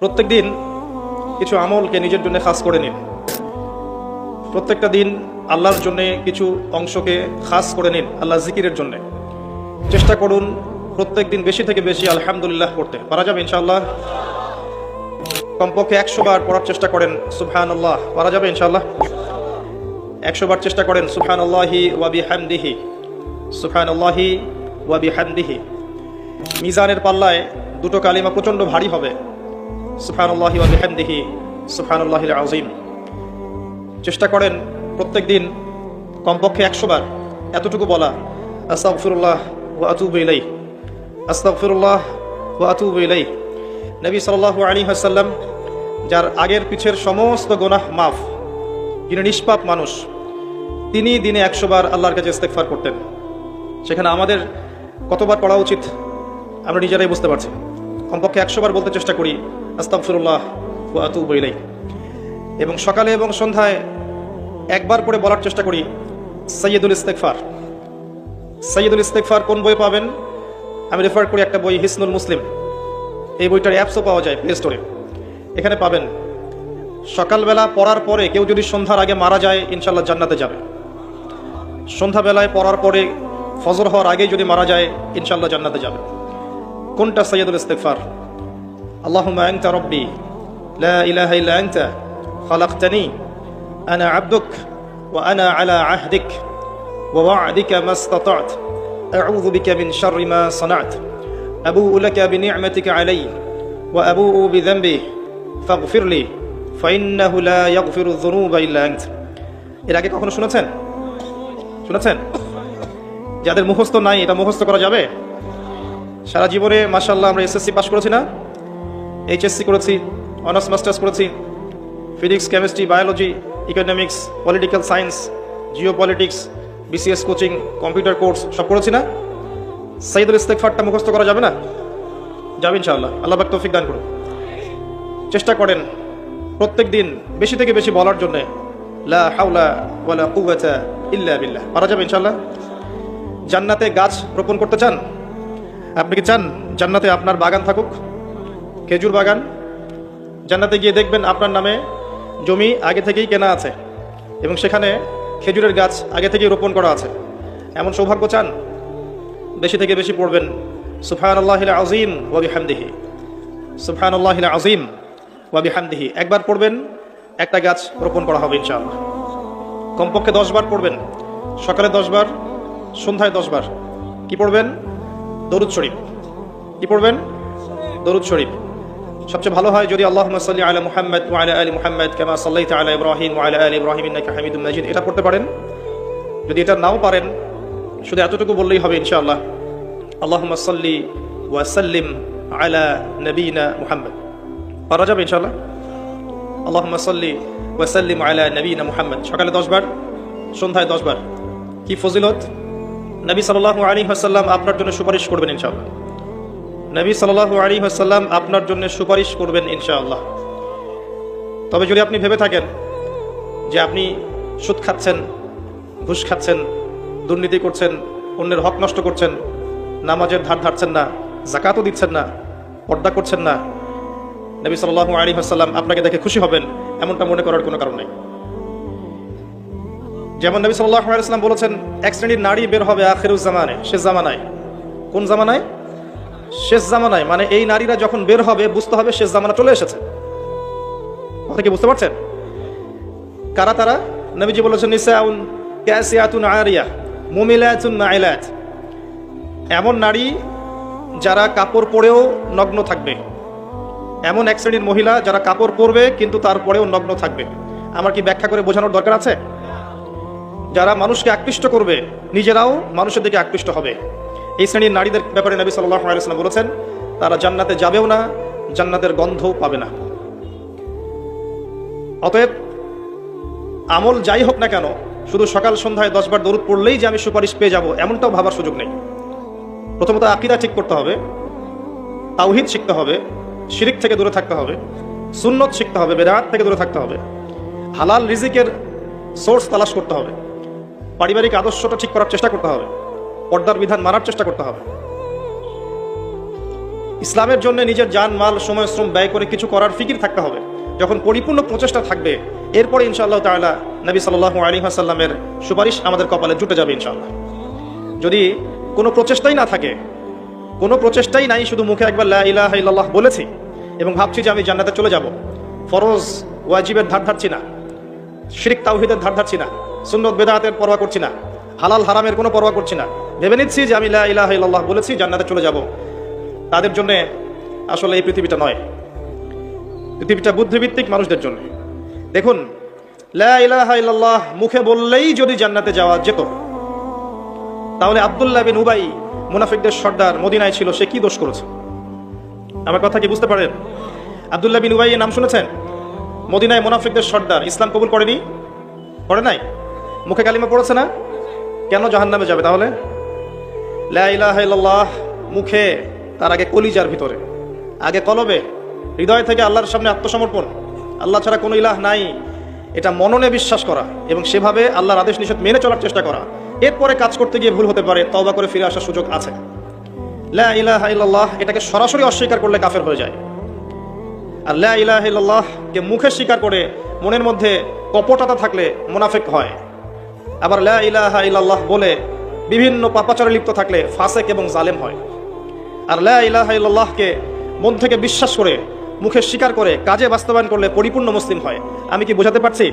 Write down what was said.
প্রত্যেক দিন কিছু আমলকে নিজের জন্য খাস করে নিন। প্রত্যেকটা দিন আল্লাহর জন্য কিছু অংশকে খাস করে নিন আল্লাহ জিকিরের জন্য। চেষ্টা করুন প্রত্যেক দিন বেশি থেকে বেশি আলহামদুলিল্লাহ করতে। পারা যাবে ইনশাআল্লাহ? কমপক্ষে একশো বার পড়ার চেষ্টা করেন সুবহান আল্লাহ পারা যাবে ইনশাআল্লাহ? একশো বার চেষ্টা করেন সুবহান আল্লাহি ওয়াবি হামদিহি সুবহান আল্লাহি ওয়াবি হামদিহি মিজানের পাল্লায় দুটো কালিমা প্রচণ্ড ভারী হবে। সুবহান আল্লাহিল আজিম চেষ্টা করেন প্রত্যেক দিন কমপক্ষে একশো বার এতটুকু বলা, আস্তাগফিরুল্লাহ ওয়া আতুবু ইলাই আস্তাগফিরুল্লাহ ওয়া আতুবু ইলাই নবী সাল্লাল্লাহু আলাইহি ওয়াসাল্লাম, যার আগের পিছের সমস্ত গোনাহ মাফ, যিনি নিষ্পাপ মানুষ, তিনি দিনে একশো বার আল্লাহর কাছে ইস্তেগফার করতেন। সেখানে আমাদের কতবার পড়া উচিত, আমরা নিজেরাই বুঝতে পারছি। কমপক্ষে একশো বার বলতে চেষ্টা করি, আস্তাগফিরুল্লাহ ওয়া আতুবু ইলাই এবং সকালে এবং সন্ধ্যায় একবার করে বলার চেষ্টা করি সৈয়দুল ইস্তেকফার সৈয়দুল ইস্তেকফার কোন বই পাবেন? আমি রেফার করি একটা বই, হিসনুল মুসলিম। এই বইটার অ্যাপসও পাওয়া যায় প্লে স্টোরে এখানে পাবেন, সকালবেলা পড়ার পরে কেউ যদি সন্ধ্যার আগে মারা যায় ইনশাল্লাহ জান্নাতে যাবে। সন্ধ্যাবেলায় পড়ার পরে ফজর হওয়ার আগেই যদি মারা যায় ইনশাল্লাহ জান্নাতে যাবে। كنت سيد الاستغفار. اللهم أنت ربي لا إله إلا أنت خلقتني أنا عبدك وأنا على عهدك ووعدك ما استطعت. أعوذ بك من شر ما صنعت. أبوء لك بنعمتك علي وأبوء بذنبي. فاغفر لي فإنه لا يغفر الذنوب إلا أنت. إلى أجل أخونا شنو تن؟ شنو تن؟ যাদের মুখস্থ নাই এটা মুখস্থ করা যাবে? সারা জীবনে মাসাল্লাহ আমরা এসএসসি পাস করেছি না। এইচএসসি করেছি অনার্স মাস্টার্স করেছি physics chemistry biology economics political science geo politics BCS coaching computer course সব করেছি না। সাইদুল ইস্তেকফারটা মুখস্থ করা যাবে না? যাবে ইনশাআল্লাহ। আল্লাহ বাক তৌফিক দান করুন। চেষ্টা করেন প্রত্যেক দিন বেশি থেকে বেশি বলার জন্যে। লা ইল্লা বিল্লাহ। পারা যাবে ইনশাআল্লাহ। জান্নাতে গাছ রোপণ করতে চান? আপনি কি চান জান্নাতে আপনার বাগান থাকুক? খেজুর বাগান। জান্নাতে গিয়ে দেখবেন আপনার নামে জমি আগে থেকেই কেনা আছে এবং সেখানে খেজুরের গাছ আগে থেকেই রোপণ করা আছে। এমন সৌভাগ্য চান? বেশি থেকে বেশি পড়বেন সুফান আল্লাহ আজিম ওয়াবি হামদিহি সুফান আল্লাহ আজিম ওয়াবি হামদিহি একবার পড়বেন, একটা গাছ রোপণ করা হবে ইনশাআল্লাহ। কমপক্ষে দশবার পড়বেন, সকালে দশবার সন্ধ্যায় দশবার কি পড়বেন? দরুদ শরীফ। কি পড়বেন? দরুদ শরীফ। সবচেয়ে ভালো হয় যদি আল্লাহ সাল্লি আলা মুহাম্মদ আলা আলি মুহাম্মদ কামা সাল্লাইতা আলা ইব্রাহিম আলা আলি ইব্রাহিম ইন্নাকা হামিদুম মাজিদ। এটা পড়তে পারেন। যদি এটা নাও পারেন, শুধু এতটুকু বললেই হবে ইনশাআল্লাহ। আল্লাহুম্মা সাল্লি ওয়া সাল্লিম আলা নবীনা মুহাম্মদ। পারা যাবে ইনশাআল্লাহ? আল্লাহুম্মা সাল্লি ওয়া সাল্লিম আলা নবীনা মুহাম্মদ। সকালে 10 বার, সন্ধ্যায় 10 বার। কি ফজিলত? নবী সাল্লাল্লাহু আলাইহি ওয়াসাল্লাম আপনার জন্য সুপারিশ করবেন ইনশাআল্লাহ। নবী সাল্লাল্লাহু আলাইহি ওয়াসাল্লাম আপনার জন্য সুপারিশ করবেন ইনশাআল্লাহ। তবে যদি আপনি ভেবে থাকেন যে আপনি সুদ খাচ্ছেন, ঘুষ খাচ্ছেন, দুর্নীতি করছেন, অন্যের হক নষ্ট করছেন, নামাজের ধার ধারছেন না জাকাতও দিচ্ছেন না, পর্দা করছেন না, নবী সাল্লাল্লাহু আলাইহি ওয়াসাল্লাম আপনাকে দেখে খুশি হবেন, এমনটা মনে করার কোনো কারণ নেই। যেমন নবী সাল্লাল্লাহু আলাইহি বলেছেন, এক শ্রেণির নারী বের হবে আখিরুজ জামানে, শেষ জামানায়। কোন জামানায়? শেষ জামানায়। মানে এই নারীরা যখন বের হবে, বুঝতে হবে শেষ জামানা চলে এসেছে। কথা কি বুঝতে পারছেন? কারা তারা? নবীজি বলেছেন এমন নারী যারা কাপড় পরেও নগ্ন থাকবে। এমন এক শ্রেণির মহিলা যারা কাপড় পরবে, কিন্তু তারপরেও নগ্ন থাকবে। আমার কি ব্যাখ্যা করে বোঝানোর দরকার আছে? যারা মানুষকে আকৃষ্ট করবে, নিজেরাও মানুষের দিকে আকৃষ্ট হবে। এই শ্রেণির নারীদের ব্যাপারে নবী আলাইসাল্লাম বলেছেন, তারা জান্নাতে যাবেও না, জান্নাতের গন্ধও পাবে না। অতএব, আমল যাই হোক না কেন, শুধু সকাল সন্ধ্যায় দশবার দরুদ পড়লেই যে আমি সুপারিশ পেয়ে যাব, এমনটাও ভাবার সুযোগ নেই। প্রথমত আকিদা ঠিক করতে হবে, তাওহিদ শিখতে হবে, শিরিক থেকে দূরে থাকতে হবে, সুন্নত শিখতে হবে, বেদাত থেকে দূরে থাকতে হবে, হালাল রিজিকের সোর্স তালাশ করতে হবে। পারিবারিক আদর্শটা ঠিক করার চেষ্টা করতে হবে। পর্দার বিধান মানার চেষ্টা করতে হবে। ইসলামের জন্য নিজের জান, মাল, সময়, শ্রম ব্যয় করে কিছু করার ফিকির থাকতে হবে। যখন পরিপূর্ণ প্রচেষ্টা থাকবে, এরপরে ইনশাআল্লাহ তাআলা নবী সাল্লাল্লাহু আলাইহি ওয়াসাল্লামের সুপারিশ আমাদের কপালে জুটে যাবে ইনশাআল্লাহ। যদি কোনো প্রচেষ্টাই না থাকে, কোনো প্রচেষ্টাই নাই, শুধু মুখে একবার লা ইলাহা ইল্লাল্লাহ বলেছি এবং ভাবছি যে আমি জান্নাতে চলে যাব, ফরজ, ওয়াজিবের ধার ধারছি না, শিরিক তাওহিদের ধার ধারছি না সুন্নত বেদাতের পরোয়া করছি না। হালাল হারামের কোনো পরোয়া করছি না। ভেবে নিচ্ছি যে আমি ইলাহা ইল্লাল্লাহ বলেছি, জান্নাতে চলে যাব। তাদের জন্য আসলে এই পৃথিবীটা নয়। পৃথিবীটা বুদ্ধিভিত্তিক মানুষদের জন্য। দেখুন ইলাহা মুখে বললেই যদি জান্নাতে যাওয়া যেত, তাহলে আব্দুল্লাহ বিন উবাই, মুনাফিকদের সর্দার মদিনায় ছিল, সে কি দোষ করেছে? আমার কথা কি বুঝতে পারেন? আব্দুল্লাহ বিন উবাই নাম শুনেছেন? মদিনায় মুনাফিকদের সর্দার ইসলাম কবুল করেনি? করে নাই? মুখে কালিমা পড়েছে না? কেন জাহান্নামে যাবে তাহলে? লা ইলাহা ইল্লাল্লাহ, মুখে, তার আগে কলিজার ভিতরে। আগে কলবে, হৃদয় থেকে আল্লাহর সামনে আত্মসমর্পণ। আল্লাহ ছাড়া কোনো ইলাহ নাই। এটা মননে বিশ্বাস করা এবং সেভাবে আল্লাহর আদেশ নিষেধ মেনে চলার চেষ্টা করা। এরপরে কাজ করতে গিয়ে ভুল হতে পারে, তওবা করে ফিরে আসার সুযোগ আছে। এটাকে সরাসরি অস্বীকার করলে কাফের হয়ে যায়। আর লা ইলাহা ইল্লাল্লাহকে মুখে স্বীকার করে মনের মধ্যে কপটতা থাকলে মুনাফিক হয়। আবার লা ইলাহা ইল্লাল্লাহ বলে বিভিন্ন পাপাচারে লিপ্ত থাকলে ফাসেক এবং জালেম হয়। আর লা ইলাহা ইল্লাল্লাহকে মন থেকে বিশ্বাস করে, মুখে স্বীকার করে, কাজে বাস্তবায়ন করলে পরিপূর্ণ মুসলিম হয়। আমি কি বোঝাতে পারছি?